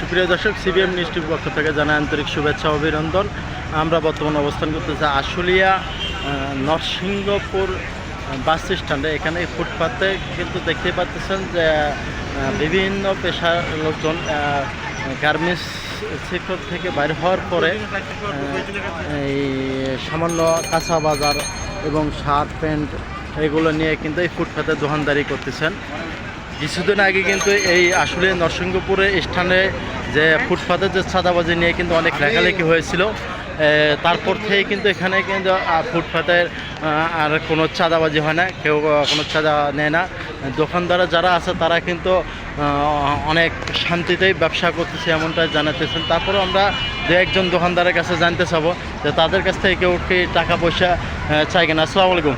সুপ্রিয় দর্শক, সিবিএম নিউজটির পক্ষ থেকে জানাই আন্তরিক শুভেচ্ছা অভিনন্দন। আমরা বর্তমানে অবস্থান করতেছি আশুলিয়া নরসিংহপুর বাস স্ট্যান্ডে। এখানে এই ফুটপাতে কিন্তু দেখতে পাচ্ছেন যে বিভিন্ন পেশার লোকজন গার্মেন্টস সেক্টর থেকে বাইর হওয়ার পরে এই সামান্য কাঁচা বাজার এবং শার্ট প্যান্ট এগুলো নিয়ে কিন্তু এই ফুটপাতে দোকানদারি করতেছেন। কিছুদিন আগে কিন্তু এই আসলে নরসিংহপুরে স্থানে যে ফুটপাতে যে চাঁদাবাজি নিয়ে কিন্তু অনেক লেখালেখি হয়েছিল তারপর থেকে কিন্তু এখানে কিন্তু ফুটপাতের আর কোনো চাঁদাবাজি হয় না কেউ কোনো চাঁদা নেয় না। দোকানদাররা যারা আছে তারা কিন্তু অনেক শান্তিতেই ব্যবসা করতেছে এমনটাই জানাতেছেন তারপরে আমরা দু একজন দোকানদারের কাছে জানতে চাবো যে তাদের কাছ থেকে কেউ কি টাকা পয়সা চাই কিনা। আসসালামু আলাইকুম।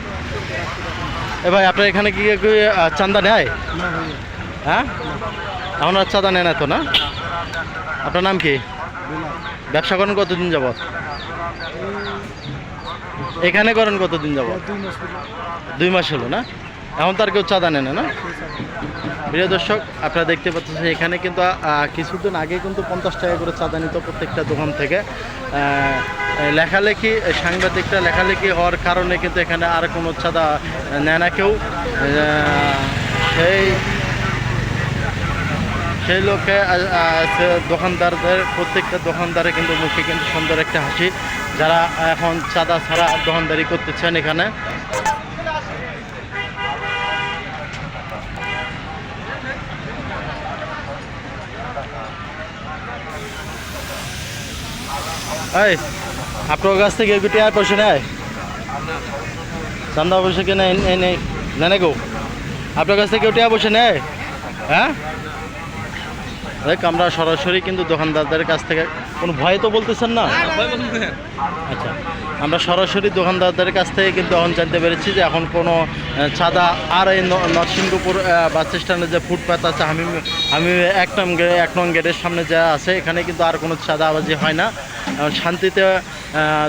এ ভাই আপনার এখানে কি চান্দা চাঁদা নেয়? হ্যাঁ? আপনার চাঁদা নেয় না তো না? আপনার নাম কি? ব্যবসা করেন কতদিন যাবত এখানে করেন কতদিন যাবত দুই মাস হলো না? এখন তার কেউ চাঁদা নেয় না প্রিয় দর্শক, আপনারা দেখতে পাচ্ছেন এখানে কিন্তু কিছুদিন আগে কিন্তু পঞ্চাশ টাকা করে চাঁদা নিত প্রত্যেকটা দোকান থেকে। লেখালেখি, সাংবাদিকরা লেখালেখি হওয়ার কারণে কিন্তু এখানে আর কোনো চাঁদা নেয় না কেউ। সেই সেই লোকে দোকানদারদের, প্রত্যেকটা দোকানদারে কিন্তু মুখে কিন্তু সুন্দর একটা হাসি। যারা এখন চাঁদা ছাড়া দোকানদারি করতেছেন এখানে। এই, আপনার কাছ থেকে একটু আর পয়সা নেয়? চান্দা পয়সা কে নেই নেই আপনার কাছ থেকে কেউ টিয়া পয়সা নেয়? হ্যাঁ? আমরা সরাসরি কিন্তু দোকানদারদের কাছ থেকে কোনো ভয় তো বলতেছেন না? আচ্ছা আমরা সরাসরি দোকানদারদের কাছ থেকে কিন্তু এখন জানতে পেরেছি যে এখন কোনো ছাদা আর এই নরসিংহপুর বাস স্ট্যান্ডে যে ফুটপাথ আছে আমি আমি এক নং এক নং গেটের সামনে যা আছে এখানে কিন্তু আর কোনো চাঁদাবাজি হয় না। শান্তিতে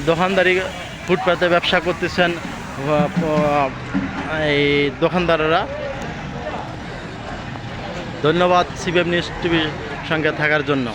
দোকানদারি ফুটপাতে ব্যবসা করতেছেন এই দোকানদাররা। ধন্যবাদ সিবিএম নিউজ টিভির সঙ্গে থাকার জন্য।